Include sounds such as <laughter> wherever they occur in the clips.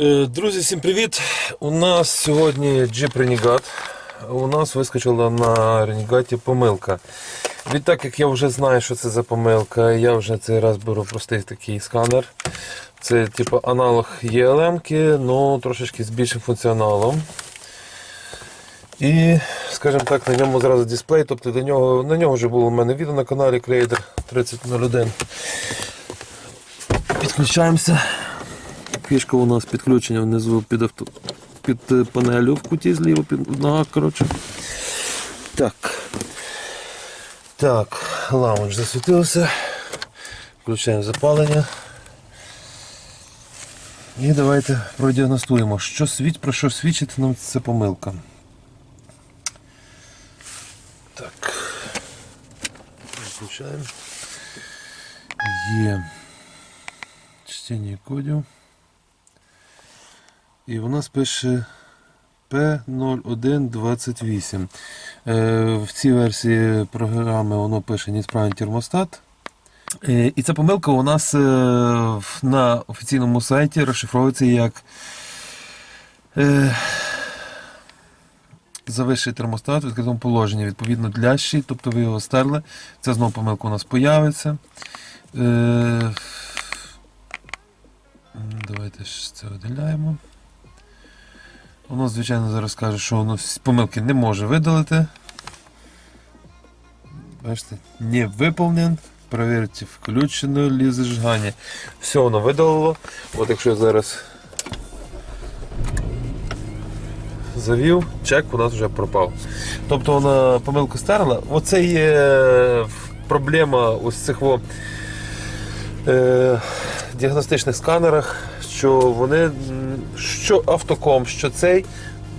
Е, Друзі, всім привіт! У нас сьогодні Jeep Renegade. У нас вискочила на Renegade помилка. Відтак, як я вже знаю, що це за помилка, я вже цей раз беру простий такий сканер. Це типу аналог ELM, але трошечки з більшим функціоналом. І, скажімо так, на ньому зразу дисплей, тобто до нього, на нього вже було в мене відео на каналі Crader 3001. Підключаємося. Фішка у нас підключення внизу під авто, під е, панелю в куті зліво, під нога, коротше. Так. Так, лаунж засвітився. Включаємо запалення. І давайте продіагностуємо, що світ, про що свідчить нам ця помилка. Так. Включаємо. Є. Чтення кодів. І у нас пише P0128. Е, в цій версії програми воно пише несправний термостат. Е, і ця помилка у нас е, на офіційному сайті розшифровується як завищий термостат в відкритому положенні, відповідно длящий, тобто ви його стерли. Це знову помилка у нас появиться. Давайте ж це видаляємо. Воно, звичайно, зараз каже, що воно помилки не може видалити. Бачите, не виповнен. Проверьте, включено ли зажигання. Все воно видалило. От якщо я зараз завів, чек у нас вже пропав. Тобто вона помилку стерла. Оце є проблема ось цих во, е, діагностичних сканерах, що вони що автоком, що цей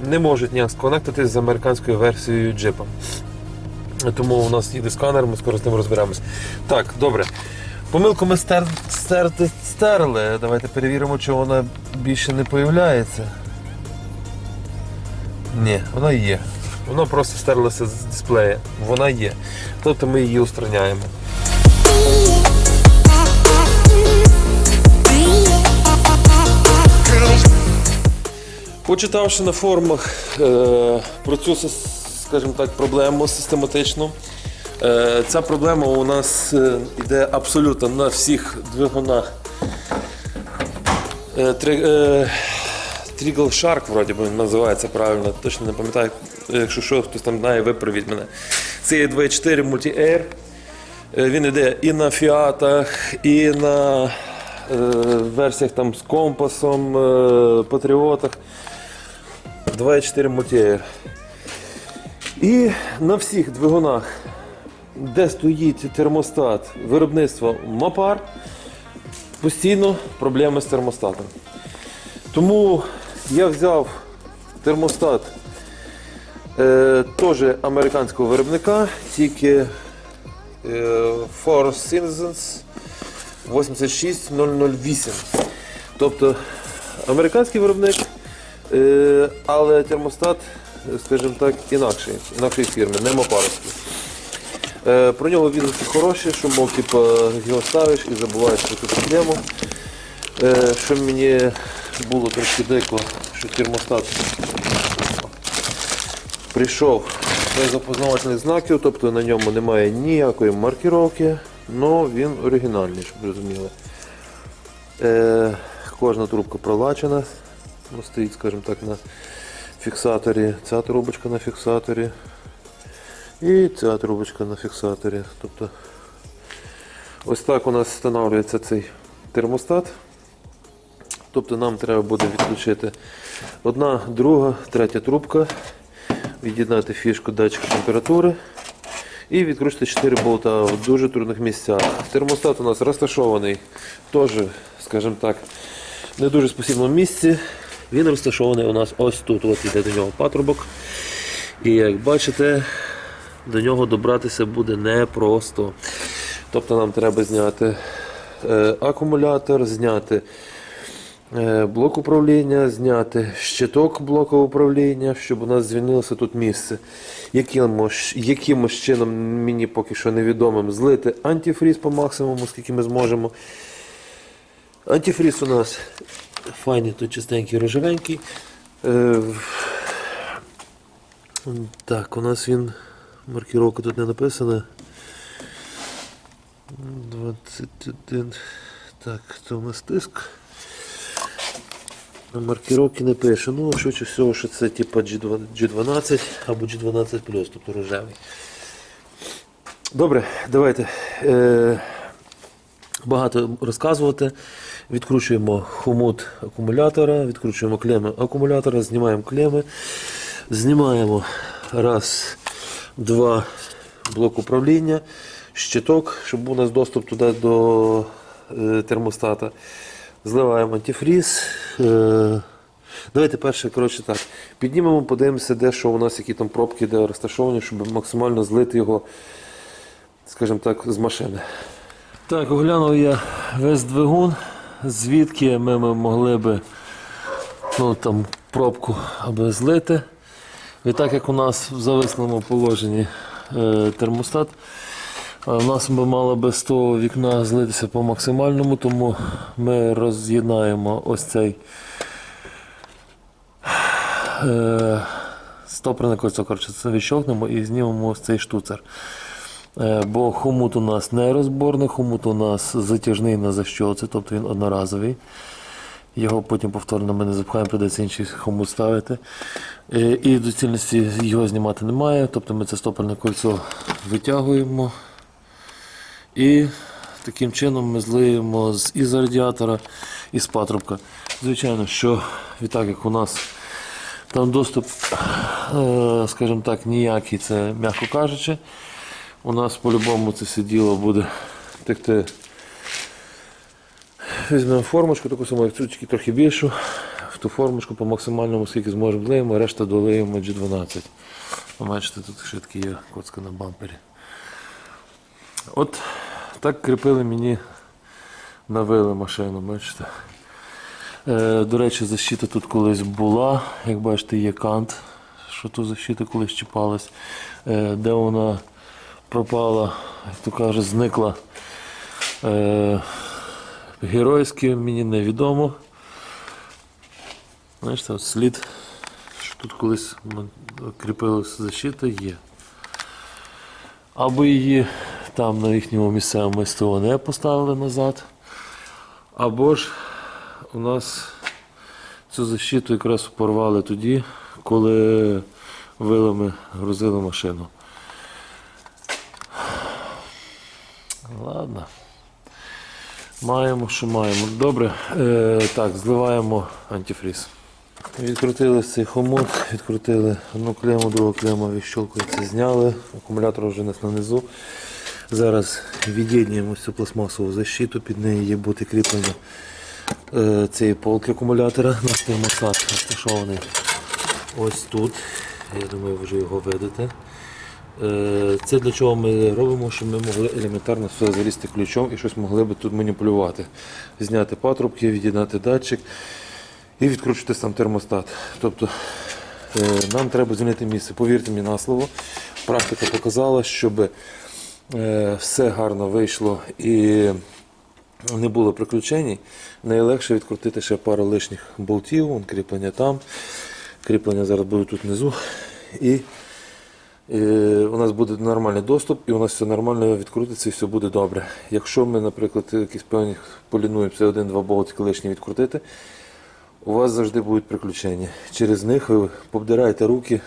не можуть ніяк сконектитись з американською версією джипа. Тому у нас їде сканер, ми скоро з ним розберемось. Так, добре. Помилку ми стер, стерти стерли. Давайте перевіримо, чи вона більше не появляється. Ні, вона є. Вона просто стерлася з дисплея. Вона є. Тобто ми її устраняємо. Почитавши на форумах е, про цю, скажімо так, проблему систематично, е, ця проблема у нас е, йде абсолютно на всіх двигунах. Е, три- е, Trickle Shark, вроді би називається правильно, точно не пам'ятаю. Якщо що, хтось там знає, виправіть мене. Це є 2.4 Multi-Air. Е, Він йде і на фіатах, і на версіях там з компасом, е, патріотах. 2.4 Multi-Air. І на всіх двигунах, де стоїть термостат виробництва Мапар, постійно проблеми з термостатом. Тому я взяв термостат е, теж американського виробника, тільки е, Four Seasons 86008. Тобто американський виробник, е, але термостат, скажімо так, інакший, інакшої фірми, не Мопаровський. Е, Про нього відгуки хороші, що мов типу, його ставиш і забуваєш про цю проблему. Е, Що мені було трошки дико, що термостат прийшов без опознавательних знаків, тобто на ньому немає ніякої маркіровки, але він оригінальний, щоб розуміли. Е, кожна трубка пролачена, ну, стоїть, скажімо так, на фіксаторі. Ця трубочка на фіксаторі. І ця трубочка на фіксаторі. Тобто, ось так у нас встановлюється цей термостат. Тобто нам треба буде відключити одна, друга, третя трубка, від'єднати фішку датчика температури і відкручити 4 болта в дуже трудних місцях. Термостат у нас розташований теж, скажімо так, не дуже спосібному місці. Він розташований у нас ось тут. От іде до нього патрубок. І як бачите, до нього добратися буде непросто. Тобто нам треба зняти е, акумулятор, зняти блок управління, зняти щиток блоку управління, щоб у нас звільнилося тут місце. Якимось, якимось чином мені поки що невідомим злити антифріз по максимуму, скільки ми зможемо. Антифріз у нас Файний тут чистенький рожевенький. Е, так, у нас він. Маркіровка тут не написана. 21. Так, то у нас тиск. Маркіровки не пише. Ну, швидше всього, що це типа G2 G12 або G12, тобто рожевий. Добре, давайте. Е, багато розказувати. Відкручуємо хомут акумулятора, відкручуємо клеми акумулятора, знімаємо клеми, знімаємо раз, два блок управління, щиток, щоб у нас доступ туди до е, термостата. Зливаємо антифріз. Е, давайте перше, коротше так, піднімемо, подивимося, де що у нас, які там пробки, де розташовані, щоб максимально злити його, скажімо так, з машини. Так, оглянув я весь двигун, звідки ми, ми могли би ну, там, пробку аби злити. І так як у нас в зависному положенні е, термостат, у нас би мало би з того вікна злитися по максимальному, тому ми роз'єднаємо ось цей е, стопорне кольцо, коротше, це відщолкнемо і знімемо ось цей штуцер. Е, Бо хомут у нас не розборний, хомут у нас затяжний на защолці, тобто він одноразовий. Його потім повторно ми не запхаємо, придеться інший хомут ставити. Е, І доцільності його знімати немає, тобто ми це стопорне кольцо витягуємо. І таким чином ми злиємо з із радіатора, і з патрубка. Звичайно, що відтак як у нас там доступ, е, скажімо так, ніякий, це м'яко кажучи. У нас по-любому це все діло буде текти. Візьмемо формочку, таку саму, як тільки трохи більшу. В ту формочку по максимальному, скільки зможемо влиємо, решта долиємо G12. Ви Бачите, тут ще такі є коцка на бампері. От так кріпили мені навили машину, бачите. Е, до речі, защита тут колись була. Як бачите, є кант, що тут защита колись чіпалась. Е, де вона пропала, як то каже, зникла. Е, геройськи мені невідомо. Знаєте, от слід, що тут колись кріпилася защита, є. Або її там на їхньому місцевому СТО не поставили назад, або ж у нас цю защиту якраз порвали тоді, коли вилами грузили машину. Ладно. Маємо, що маємо. Добре. Е, так, зливаємо антифріз. Відкрутили цей хомут, відкрутили одну клему, другу клему відщолкується, зняли. Акумулятор вже нас нанизу. Зараз від'єднуємо цю пластмасову защиту, під нею є бути кріплення е, цієї полки акумулятора. Наш термостат розташований ось тут. Я думаю, ви вже його видите. Е, Це для чого ми робимо, щоб ми могли елементарно все залізти ключом і щось могли би тут маніпулювати. Зняти патрубки, від'єднати датчик і відкручувати сам термостат. Тобто е, нам треба звільнити місце. Повірте мені на слово, практика показала, щоб все гарно вийшло і не було приключень, найлегше відкрутити ще пару лишніх болтів, вон кріплення там, кріплення зараз буде тут внизу. І Е, у нас буде нормальний доступ, і у нас все нормально відкрутиться і все буде добре. Якщо ми, наприклад, якісь певні полінуємося один-два болтики лишні відкрутити, у вас завжди будуть приключення. Через них ви побдираєте руки.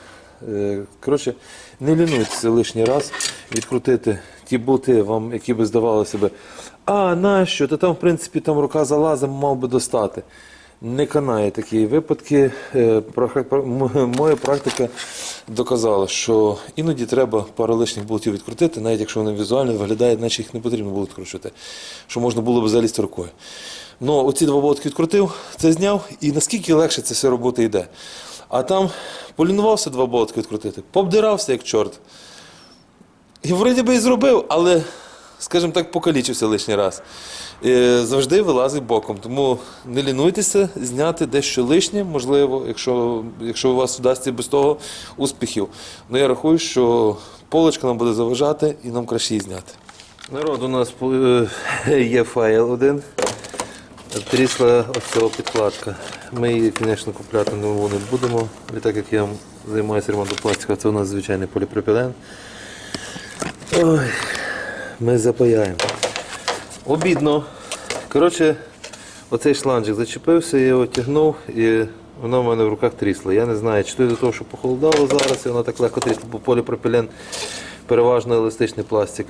Е, Коротше, не лінуйтеся лишній раз відкрутити ті болти, вам, які би здавалося би, а нащо? Та там, в принципі, там рука залазить, мав би достати. Не канає такі випадки. Е, Моя практика доказала, що іноді треба пару лишніх болтів відкрутити, навіть якщо вони візуально виглядають, наче їх не потрібно було відкручувати, що можна було б залізти рукою. Ну, оці два болтики відкрутив, це зняв, і наскільки легше ця вся робота йде. А там полінувався два болтики відкрутити, побдирався як чорт. І вроді би і зробив, але, скажімо так, покалічився лишній раз. Е, Завжди вилазить боком. Тому не лінуйтеся зняти дещо лишнє, можливо, якщо, якщо у вас вдасться без того успіхів. Ну я рахую, що полочка нам буде заважати і нам краще її зняти. Народ, у нас е, є файл один. Трісла ось цього підкладка. Ми її, звісно, купляти не будемо. І так як я займаюся ремонтом пластика, це у нас звичайний поліпропілен. Ой, ми запаяємо. Обідно. Коротше, оцей шланжик зачепився, я його тягнув і воно в мене в руках трісло. Я не знаю, чи то до того, що похолодало зараз, і воно так легко трісло, бо поліпропілен переважно еластичний пластик.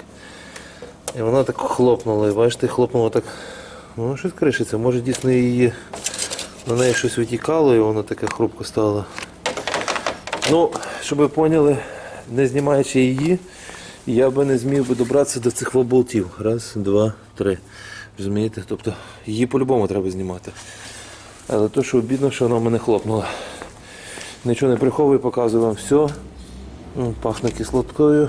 І вона так хлопнула, і бачите, хлопнула так. Ну, щось кришиться. Може дійсно її на неї щось витікало і вона така хрупко стала. Ну, щоб ви поняли, не знімаючи її, я би не зміг би добратися до цих болтів. Раз, два, три. Розумієте? Тобто її по-любому треба знімати. Але то, що обідно, що вона в мене хлопнула. Нічого не приховую, показую вам все. Пахне кислоткою.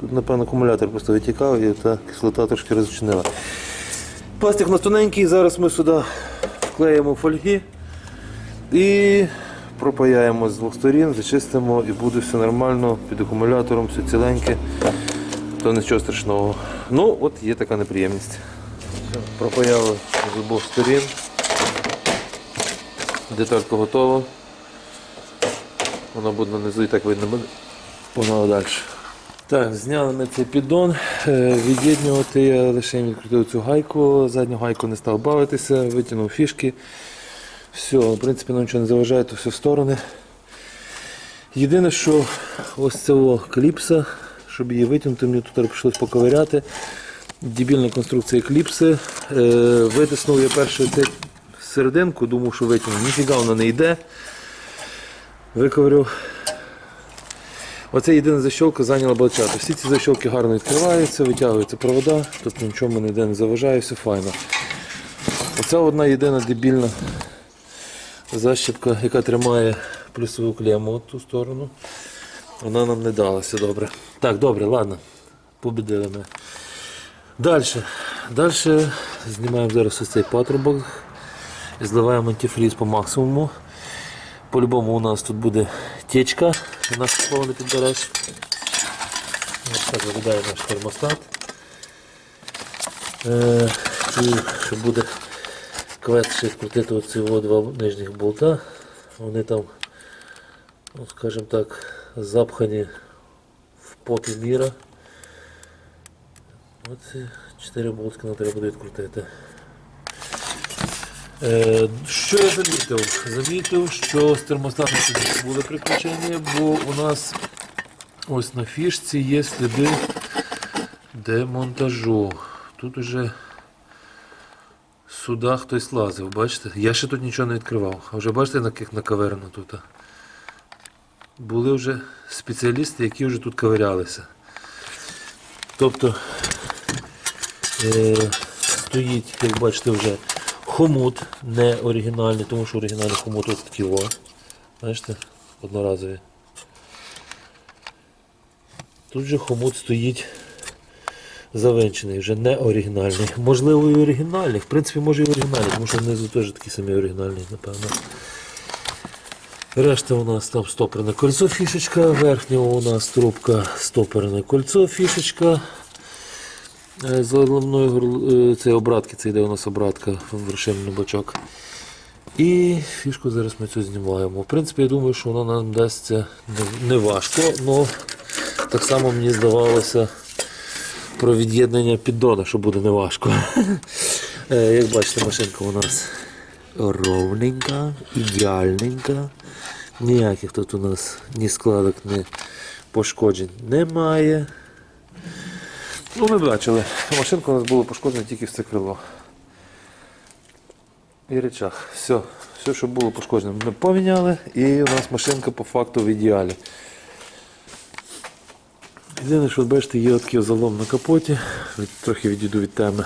Тут, напевно, акумулятор просто витікав і та кислота трошки розчинила. Пластик у нас тоненький, зараз ми сюди вклеїмо фольги і пропаяємо з двох сторін, зачистимо і буде все нормально, під акумулятором, все ціленьке, то нічого страшного. Ну, от є така неприємність. Пропаяли з обох сторін. Деталька готова. Вона буде внизу і так видно буде. Погнали далі. Так, зняли ми цей піддон. Е, Від'єднювати я лише відкрутив цю гайку, задню гайку не став бавитися, витягнув фішки. Все, в принципі, нам нічого не заважає, то все в сторони. Єдине, що ось цього кліпса, щоб її витягнути, мені тут прийшлось поковиряти. Дебільна конструкція кліпси. Е, витиснув я першу цю серединку, думав, що витягну. Ніфіга вона не йде. Виковиряв. Оце єдина защолка зайняла балчату. Всі ці защолки гарно відкриваються, витягуються провода, тобто нічого ніде не заважає, все файно. Оце одна єдина дебільна защіпка, яка тримає плюсову клему от ту сторону. Вона нам не далася добре. Так, добре, ладно. Побідили ми. Далі. Далі знімаємо зараз ось цей патрубок і зливаємо антифріз по максимуму. По-любому у нас тут буде течка, наш слово не так виглядає наш термостат. Е, і що буде квест крутити оці два нижніх болта. Вони там, ну, скажімо так, запхані в попі міра. Оці чотири болтки нам треба буде відкрутити. Е, Що я замітив? Замітив, що з термостатом були приключення, бо у нас ось на фішці є сліди демонтажу. Тут уже сюди хтось лазив, бачите? Я ще тут нічого не відкривав. А вже бачите, на як накаверено тут. Були вже спеціалісти, які вже тут ковирялися. Тобто е, стоїть, як бачите, вже хомут не оригінальний, тому що оригінальний хомут ось такі о. Бачите, одноразові. Тут же хомут стоїть завинчений, вже не оригінальний. Можливо, і оригінальний. В принципі, може і оригінальний, тому що внизу теж такий самий оригінальний, напевно. Решта у нас там стоперне кольцо фішечка, верхня у нас трубка стоперне кольцо фішечка. Е, З головної е, це обратки, це йде у нас обратка в вершинний бачок. І фішку зараз ми цю знімаємо. В принципі, я думаю, що вона нам дасться не- не важко, але так само мені здавалося про від'єднання піддона, що буде неважко. <laughs> Е, Як бачите, машинка у нас ровненька, ідеальненька. Ніяких тут у нас ні складок, ні пошкоджень немає. Ну, ми бачили. Машинка у нас була пошкоджена тільки все крило. І речах. Все, все, що було пошкоджено, ми поміняли, і у нас машинка по факту в ідеалі. Єдине, що бачите, є такий залом на капоті. Трохи відійду від теми.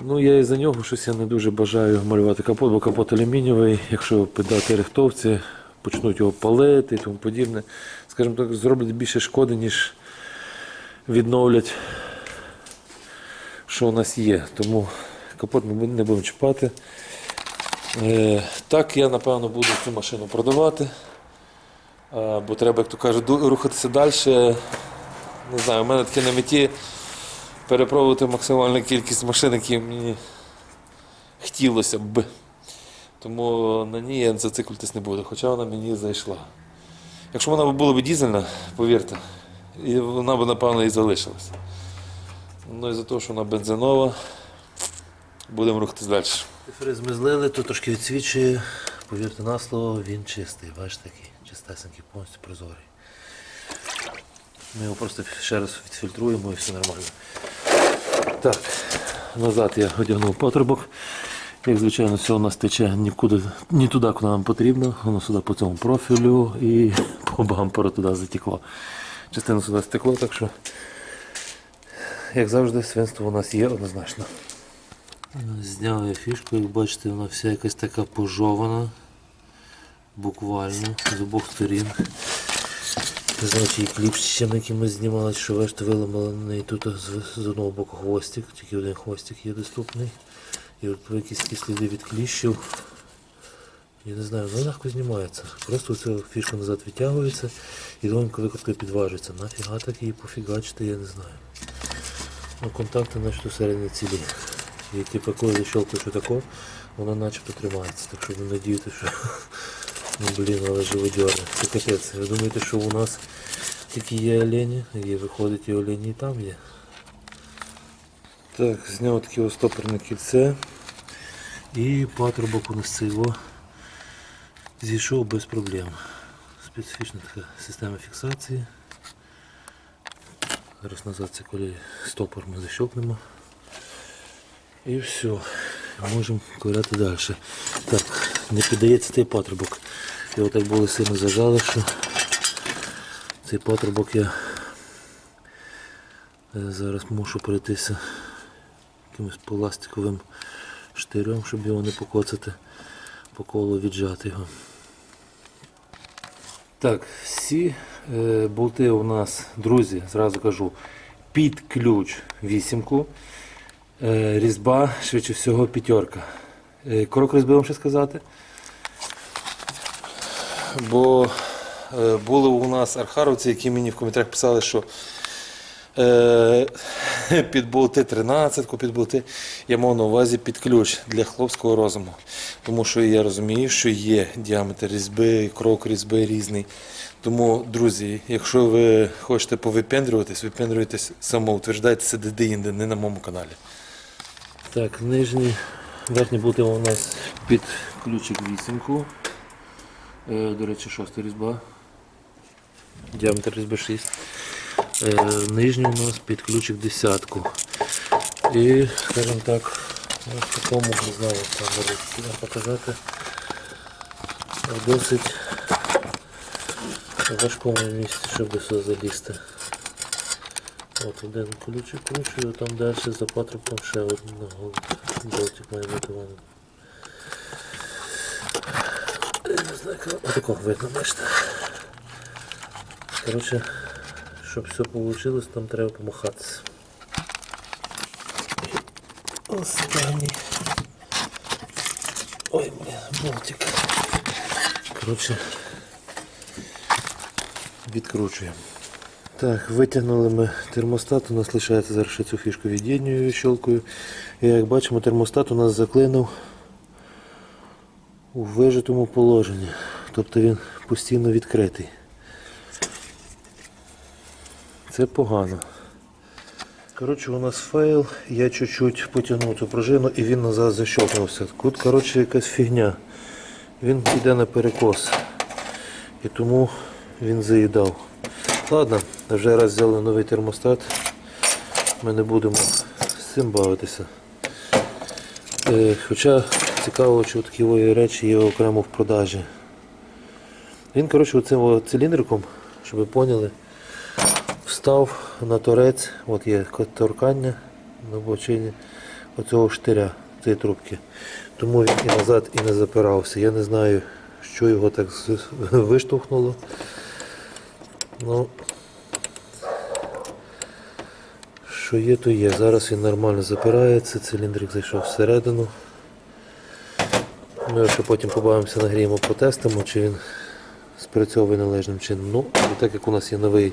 Ну, я і за нього щось я не дуже бажаю малювати капот, бо капот алюмінієвий, якщо піддати рихтовці, почнуть його палити і тому подібне. Скажімо так, зроблять більше шкоди, ніж відновлять, що у нас є. Тому капот ми не будемо чіпати. Е, так, я напевно буду цю машину продавати. Бо треба, як то кажуть, рухатися далі. Не знаю, у мене таке на меті перепробувати максимальну кількість машин, які мені хотілося б. Тому на ній я зациклитись не буду, хоча вона мені зайшла. Якщо вона була б дізельна, повірте, і вона б, напевно, і залишилася. Ну і за те, що вона бензинова, будемо рухатись далі. Фриз ми злили, то трошки відсвічує. Повірте на слово, він чистий. Бачите, такий чистесенький, повністю прозорий. Ми його просто ще раз відфільтруємо і все нормально. Так, назад я одягнув патрубок. Як звичайно, все у нас тече нікуди, ні туди, куди нам потрібно. Воно сюди по цьому профілю і по бамперу туди затекло. Частина сюди стекло, так що, як завжди, свинство у нас є однозначно. Зняв я фішку, як бачите, вона вся якась така пожована. Буквально з обох сторін. Не знаю, чи кліп ще на знімали, що бачите, виламали на неї тут з, одного боку хвостик, тільки один хвостик є доступний. І от якісь сліди від кліщів. Я не знаю, вона легко знімається. Просто ця фішка назад відтягується і довгенько викруткою підважується. Нафіга так її пофігачити, я не знаю. Ну, контакти начебто всередині цілі. І типу, коли защелкаєш отако, вона начебто тримається. Так що ви надієте, що ну, блін, але живодьорне. Це капець. Ви думаєте, що у нас тільки є олені, і виходить і олені і там є. Так, зняв таке ось стопорне кільце. І патрубок у нас цього зійшов без проблем. Специфічна така система фіксації. Зараз назад це коли стопор ми защелкнемо. І все. Можемо ковиряти далі. Так, не піддається цей патрубок. Його так було сильно зажали, що цей патрубок я е, зараз мушу перейтися якимось пластиковим штирем, щоб його не покоцати, по колу віджати його. Так, всі е, болти у нас, друзі, зразу кажу, під ключ вісімку. Е, різьба, швидше всього, п'ятерка. Е, крок вам ще сказати? Бо е, були у нас архаровці, які мені в коментарях писали, що е, <laughs> під болти 13, під болти я мав на увазі під ключ для хлопського розуму. Тому що я розумію, що є діаметр різьби, крок різьби різний. Тому, друзі, якщо ви хочете повипендрюватись, випендрюйтесь самоутверждайтеся де-інде, не на моєму каналі. Так, нижні, верхні болти у нас під ключик вісімку. Е, до речі, шоста різьба. Діаметр різьби 6. Е, нижні у нас під ключик десятку. І, скажімо так, ось в такому, не знаю, там показати. в Досить важкому місці, щоб до залізти. От один ключик кручую, там далі за патрубком ще один болтик має бути вон. Я видно, бачите. Коротше, щоб все вийшло, там треба помахатися. Останній. Ой, блін, болтик. Коротше, відкручуємо. Так, витягнули ми термостат, у нас лишається зараз ще цю фішку від'єднюю щелкою. І як бачимо, термостат у нас заклинув у вижитому положенні. Тобто він постійно відкритий. Це погано. Коротше, у нас фейл, я чуть-чуть потягнув цю пружину і він назад защелкнувся. Тут коротше, якась фігня. Він йде на перекос. І тому він заїдав. Ладно, вже раз взяли новий термостат. Ми не будемо з цим бавитися. Е, хоча цікаво, що такі речі є окремо в продажі. Він, коротше, оцим циліндриком, щоб ви поняли, встав на торець, от є торкання на бочині оцього штиря цієї трубки. Тому він і назад і не запирався. Я не знаю, що його так виштовхнуло. Ну, що є, то є. Зараз він нормально запирається, циліндрик зайшов всередину. Ми ще потім побавимося, нагріємо, потестимо, чи він спрацьовує належним чином. Ну, і так як у нас є новий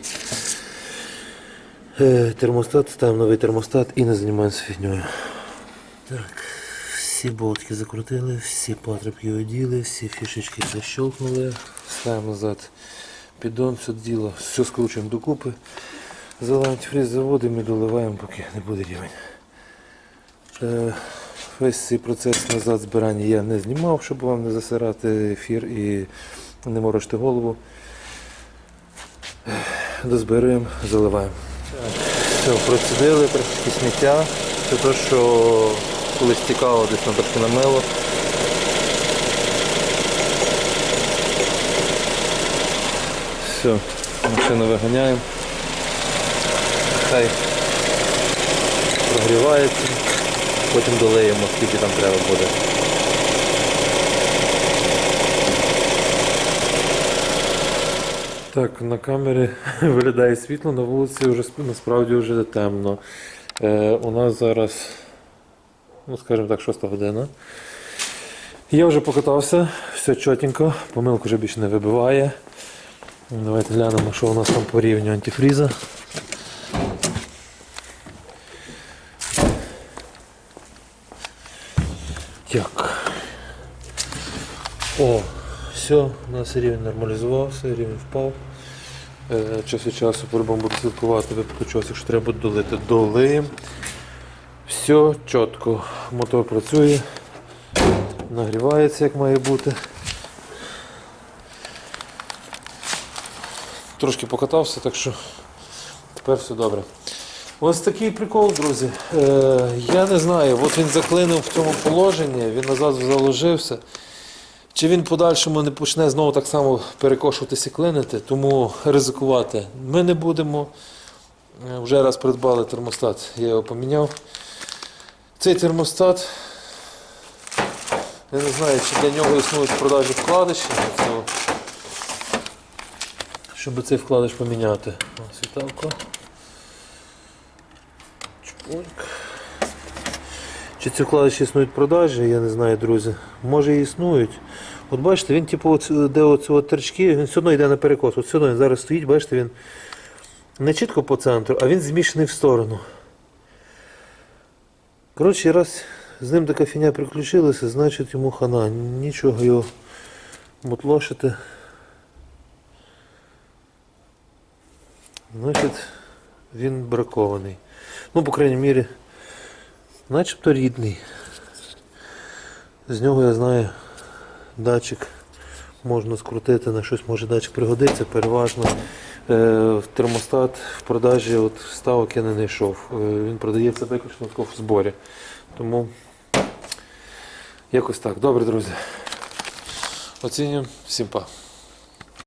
термостат, ставимо новий термостат і не займаємося фігньою. Так, Всі болтики закрутили, всі патрубки оділи, всі фішечки защелкнули. Ставимо назад піддон, все діло, все скручуємо докупи. Заливаємо антифриз, заводимо і доливаємо, поки не буде рівень. Е, Весь цей процес назад збирання я не знімав, щоб вам не засирати ефір і не морочити голову. Е, Дозбираємо, заливаємо. Все, процідили трошки сміття. Це те, що колись тікало десь на намило. Все, машину виганяємо. Хай прогрівається, потім долеємо, скільки там треба буде. Так, на камері <laughs> виглядає світло, на вулиці вже насправді вже темно. Е, у нас зараз, ну скажімо так, 6 година. Я вже покатався, все чотенько, помилку вже більше не вибиває. Давайте глянемо, що у нас там по рівню антифріза. Так. О, все, у нас рівень нормалізувався, рівень впав. Е, час від часу по-любому буду слідкувати випадку чогось, якщо треба буде долити, долиємо. Все чітко. Мотор працює, нагрівається як має бути. Трошки покатався, так що тепер все добре. Ось такий прикол, друзі. Е, я не знаю, от він заклинив в цьому положенні, він назад заложився. Чи він в подальшому не почне знову так само перекошуватися клинити, тому ризикувати ми не будемо. Е, Вже раз придбали термостат, я його поміняв. Цей термостат, я не знаю, чи для нього існують продажі вкладиші, щоб цей вкладиш поміняти. Ось світалка. Чпуньк. Чи ці вкладиші існують продажі, я не знаю, друзі. Може і існують. От бачите, він типу, де оці терчки, він все одно йде на перекос. От все одно він зараз стоїть, бачите, він не чітко по центру, а він зміщений в сторону. Коротше, раз з ним така фіня приключилася, значить йому хана. Нічого його мотлошити. Значить, він бракований. Ну, по крайній мірі, начебто рідний. З нього я знаю, датчик можна скрутити на щось, може датчик пригодиться, переважно. Е, термостат в продажі от ставок я не знайшов. Е, він продається виключно в зборі. Тому якось так. Добре, друзі. Оцінюємо. Всім па.